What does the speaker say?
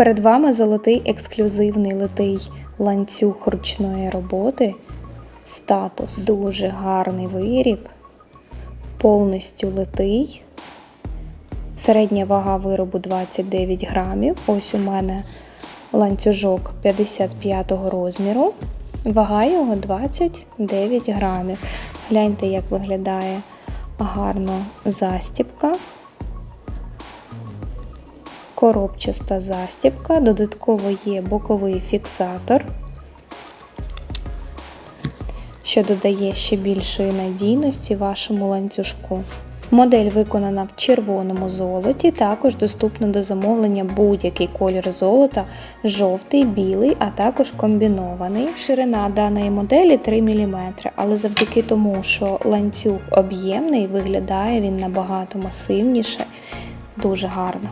Перед вами золотий ексклюзивний литий ланцюг ручної роботи. Статус дуже гарний виріб, повністю литий. Середня вага виробу 29 грамів. Ось у мене ланцюжок 55 розміру. Вага його 29 грамів. Гляньте, як виглядає гарно застібка. Коробчаста застібка, додатково є боковий фіксатор, що додає ще більшої надійності вашому ланцюжку. Модель виконана в червоному золоті, також доступно до замовлення будь-який колір золота, жовтий, білий, а також комбінований. Ширина даної моделі 3 мм, але завдяки тому, що ланцюг об'ємний, виглядає він набагато масивніше, дуже гарно.